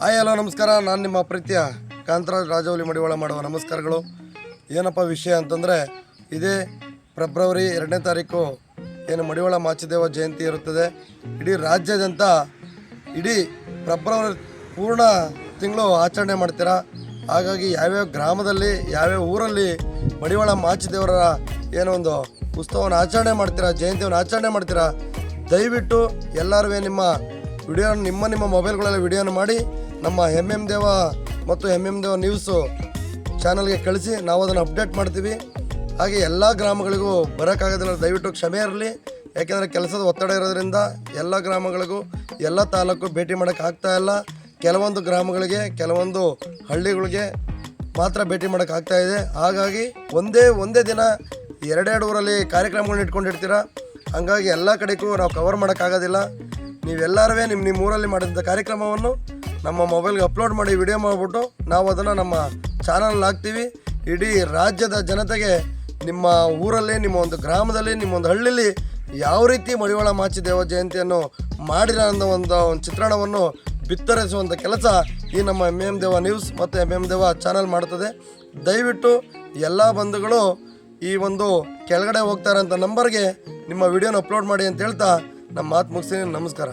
Hi, hello, ನಮಸ್ಕಾರ. ನಾನು ನಿಮ್ಮ ಪ್ರೀತಿಯ ಕಾಂತರಾಜ್ ರಾಜವಲಿ ಮಡಿವಾಳ ಮಾಡುವ ನಮಸ್ಕಾರಗಳು. ಏನಪ್ಪ ವಿಷಯ ಅಂತಂದರೆ, ಇದೇ ಫೆಬ್ರವರಿ ಎರಡನೇ ತಾರೀಕು ಏನು ಮಡಿವಾಳ ಮಾಚಿದೇವ ಜಯಂತಿ ಇರುತ್ತದೆ. ಇಡೀ ರಾಜ್ಯಾದ್ಯಂತ ಇಡೀ ಫೆಬ್ರವರಿ ಪೂರ್ಣ ತಿಂಗಳು ಆಚರಣೆ ಮಾಡ್ತೀರಾ? ಹಾಗಾಗಿ ಯಾವ್ಯಾವ ಗ್ರಾಮದಲ್ಲಿ, ಯಾವ್ಯಾವ ಊರಲ್ಲಿ ಮಡಿವಾಳ ಮಾಚಿದೇವರ ಏನೋ ಒಂದು ಉತ್ಸವವನ್ನು ಆಚರಣೆ ಮಾಡ್ತೀರಾ, ಜಯಂತಿಯನ್ನು ಆಚರಣೆ ಮಾಡ್ತೀರಾ? ದಯವಿಟ್ಟು ಎಲ್ಲರೂ ನಿಮ್ಮ ವಿಡಿಯೋ ನಿಮ್ಮ ನಿಮ್ಮ ಮೊಬೈಲ್ಗಳಲ್ಲಿ ವಿಡಿಯೋನ ಮಾಡಿ ನಮ್ಮ ಎಂ ಎಂ ದೇವ ಮತ್ತು ಎಂ ಎಂ ದೇವ ನ್ಯೂಸು ಚಾನಲ್ಗೆ ಕಳಿಸಿ, ನಾವು ಅದನ್ನು ಅಪ್ಡೇಟ್ ಮಾಡ್ತೀವಿ. ಹಾಗೆ ಎಲ್ಲ ಗ್ರಾಮಗಳಿಗೂ ಬರೋಕ್ಕಾಗೋದಿಲ್ಲ, ದಯವಿಟ್ಟು ಕ್ಷಮೆ ಇರಲಿ. ಯಾಕೆಂದರೆ ಕೆಲಸದ ಒತ್ತಡ ಇರೋದ್ರಿಂದ ಎಲ್ಲ ಗ್ರಾಮಗಳಿಗೂ, ಎಲ್ಲ ತಾಲೂಕು ಭೇಟಿ ಮಾಡೋಕ್ಕಾಗ್ತಾ ಇಲ್ಲ. ಕೆಲವೊಂದು ಗ್ರಾಮಗಳಿಗೆ, ಕೆಲವೊಂದು ಹಳ್ಳಿಗಳಿಗೆ ಮಾತ್ರ ಭೇಟಿ ಮಾಡೋಕ್ಕಾಗ್ತಾ ಇದೆ. ಹಾಗಾಗಿ ಒಂದೇ ಒಂದೇ ದಿನ ಎರಡೆರಡು ಊರಲ್ಲಿ ಕಾರ್ಯಕ್ರಮಗಳನ್ನ ಇಟ್ಕೊಂಡಿರ್ತೀರ? ಹಾಗಾಗಿ ಎಲ್ಲ ಕಡೆಗೂ ನಾವು ಕವರ್ ಮಾಡೋಕ್ಕಾಗೋದಿಲ್ಲ ನೀವೆಲ್ಲರೂ ನಿಮ್ಮ ನಿಮ್ಮ ಊರಲ್ಲಿ ಮಾಡಿದಂಥ ಕಾರ್ಯಕ್ರಮವನ್ನು ನಮ್ಮ ಮೊಬೈಲ್ಗೆ ಅಪ್ಲೋಡ್ ಮಾಡಿ ವಿಡಿಯೋ ಮಾಡಿಬಿಟ್ಟು ನಾವು ಅದನ್ನು ನಮ್ಮ ಚಾನಲ್ ಹಾಕ್ತೀವಿ. ಇಡೀ ರಾಜ್ಯದ ಜನತೆಗೆ ನಿಮ್ಮ ಊರಲ್ಲಿ, ನಿಮ್ಮ ಒಂದು ಗ್ರಾಮದಲ್ಲಿ, ನಿಮ್ಮ ಒಂದು ಹಳ್ಳಿಲಿ ಯಾವ ರೀತಿ ಮಡಿವಾಳ ಮಾಚಿದೇವ ಜಯಂತಿಯನ್ನು ಮಾಡಿರ ಅನ್ನೋ ಒಂದು ಒಂದು ಚಿತ್ರಣವನ್ನು ಬಿತ್ತರಿಸುವಂಥ ಕೆಲಸ ಈ ನಮ್ಮ ಎಂ ಎಂ ದೇವ ನ್ಯೂಸ್ ಮತ್ತು ಎಂ ಎಂ ದೇವ ಚಾನಲ್ ಮಾಡ್ತದೆ. ದಯವಿಟ್ಟು ಎಲ್ಲ ಬಂಧುಗಳು ಈ ಒಂದು ಕೆಳಗಡೆ ಹೋಗ್ತಾ ಇರೋಂಥ ನಂಬರ್ಗೆ ನಿಮ್ಮ ವಿಡಿಯೋನ ಅಪ್ಲೋಡ್ ಮಾಡಿ ಅಂತ ಹೇಳ್ತಾ ನಮ್ಮ ಮಾತು ಮುಗಿಸ್ತೀನಿ. ನಮಸ್ಕಾರ.